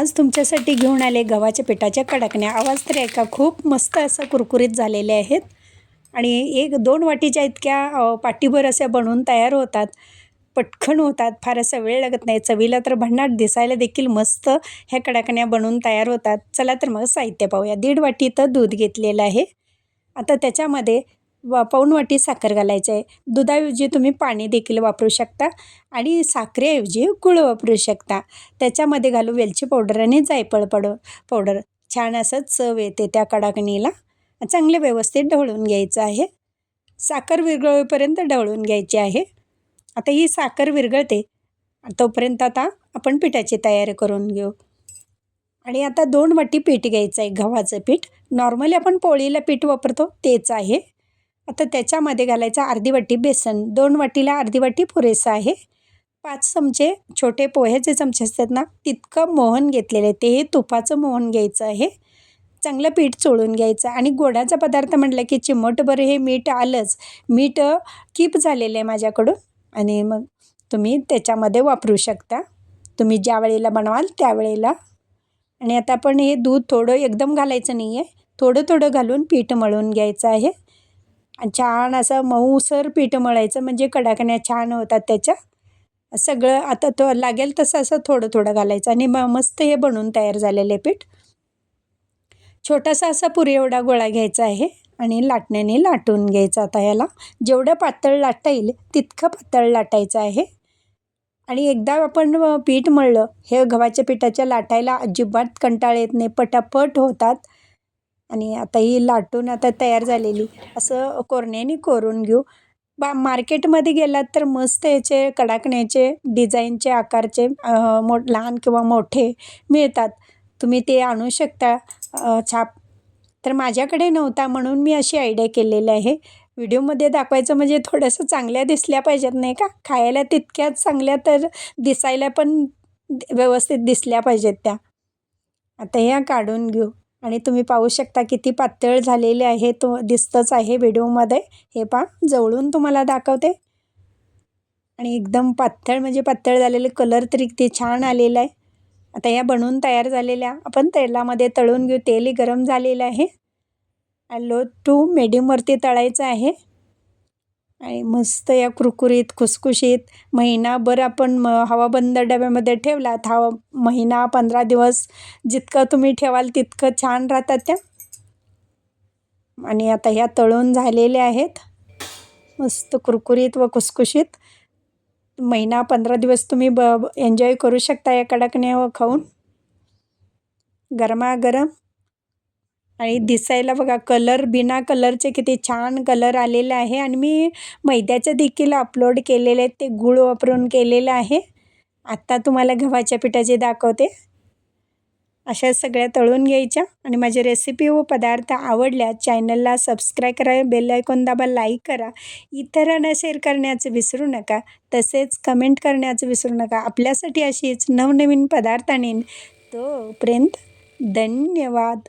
आज तुमच्यासाठी घेऊन आले गव्हाच्या पिठाच्या कडकण्या. आवाज तर ऐका खूप मस्त असं कुरकुरीत झालेले आहेत. आणि एक दोन वाटीच्या इतक्या पाठीभर पाटीभर अशा बनवून तयार होतात. पटकन होतात फार असा वेळ लागत नाही. चवीला तर भन्नाट दिसायला देखील मस्त ह्या कडकण्या बनवून तयार होतात. चला तर मग साहित्य पाहूया. दीड वाटी तर दूध घेतलेलं आहे. आता त्याच्यामध्ये वा पाऊण वाटी साखर घालायचं आहे. दुधाऐवजी तुम्ही पाणी देखील वापरू शकता आणि साखरेऐवजी गुळ वापरू शकता. त्याच्यामध्ये घालू वेलची पावडर आणि जायफळ पड पावडर. छान असं चव येते त्या कडाकणीला. चांगले व्यवस्थित ढवळून घ्यायचं आहे. साखर विरघळेपर्यंत ढवळून घ्यायची आहे. आता ही साखर विरघळते. तोपर्यंत आता आपण पिठाची तयारी करून घेऊ. आणि आता दोन वाटी पीठ घ्यायचं आहे. गव्हाचं पीठ. नॉर्मली आपण पोळीला पीठ वापरतो. तेच आहे. आता त्याच्यामध्ये घालायचं अर्धी वाटी बेसन. दोन वाटीला अर्धी वाटी पुरेसं आहे. पाच चमचे छोटे पोह्याचे चमचे असतात ना तितकं मोहन घेतलेलं. आहे ते तुपाचं मोहन घ्यायचं आहे. चांगलं पीठ चोळून घ्यायचं. आणि गोडाचा पदार्थ म्हटलं की चिमटभर हे मीठ आलंच. मीठ कीप झालेलं आहे माझ्याकडून. आणि मग तुम्ही त्याच्यामध्ये वापरू शकता. तुम्ही ज्या वेळेला बनवाल त्यावेळेला आणि आता आपण हे दूध थोडं एकदम घालायचं नाही आहे थोडं थोडं घालून पीठ मळून घ्यायचं आहे. छान असं मऊसर पीठ मळायचं म्हणजे कडाकण्या छान होतात त्याच्या सगळं आता तो लागेल तसं असं थोडं थोडं घालायचं आणि म मस्त हे बनून तयार झालेले पीठ. छोटासा असा पुरी एवढा गोळा घ्यायचा आहे आणि लाटण्याने लाटून घ्यायचं आता याला जेवढं पातळ लाटता येईल तितकं पातळ लाटायचं आहे. आणि एकदा आपण पीठ मळलं हे गव्हाच्या पिठाच्या लाटायला अजिबात कंटाळ येत नाही पटापट होतात. आणि आता ही लाटून आता तयार झालेली. असं कोरण्याने कोरून घेऊ. बा मार्केटमध्ये गेलात तर मस्त याचे कडाकण्याचे डिझाईनचे आकारचे मो लहान किंवा मोठे मिळतात. तुम्ही ते आणू शकता छाप. तर माझ्याकडे नव्हता म्हणून मी अशी आयडिया केलेली आहे. व्हिडिओमध्ये दाखवायचं म्हणजे थोडंसं चांगल्या दिसल्या पाहिजेत नाही का? खायला तितक्याच चांगल्या तर दिसायला पण व्यवस्थित दिसल्या पाहिजेत त्या. आता ह्या काढून घेऊ. आणि तुम्ही पाहू शकता किती पातळ झालेले आहे तो दिसतंच आहे व्हिडिओमध्ये. हे पा जवळून तुम्हाला दाखवते. आणि एकदम पातळ म्हणजे पातळ झालेले कलर तरी किती छान आलेला आहे. आता या बनवून तयार झालेल्या आपण तेलामध्ये तळून घेऊ. तेलही गरम झालेलं आहे. लो टू मेडियमवरती तळायचं आहे. आणि मस्त या कुरकुरीत खुसखुशीत महिनाभर आपण म हवाबंद डब्यामध्ये ठेवलात. हवा महिना पंधरा दिवस जितकं तुम्ही ठेवाल तितकं छान राहतात त्या. आणि आता ह्या तळून झालेल्या आहेत. मस्त कुरकुरीत व खुसखुशीत. महिना पंधरा दिवस तुम्ही ब एन्जॉय करू शकता या कडकण्या खाऊन. गरमागरम. आणि दिसायला बघा कलर बिना कलरचे किती छान कलर आलेले आहे आणि मी मैद्याचं देखील अपलोड केलेले आहेत ते गूळ वापरून केलेलं आहे. आत्ता तुम्हाला गव्हाच्या पिठाचे दाखवते. अशा सगळ्या तळून घ्यायच्या आणि माझी रेसिपी व पदार्थ आवडल्या चॅनलला सबस्क्राईब करा बेल आयकॉन दाबा लाईक करा. इतरांना शेअर करण्याचं विसरू नका तसेच कमेंट करण्याचं विसरू नका. आपल्यासाठी अशीच नवनवीन पदार्थ आणीन. तोपर्यंत धन्यवाद.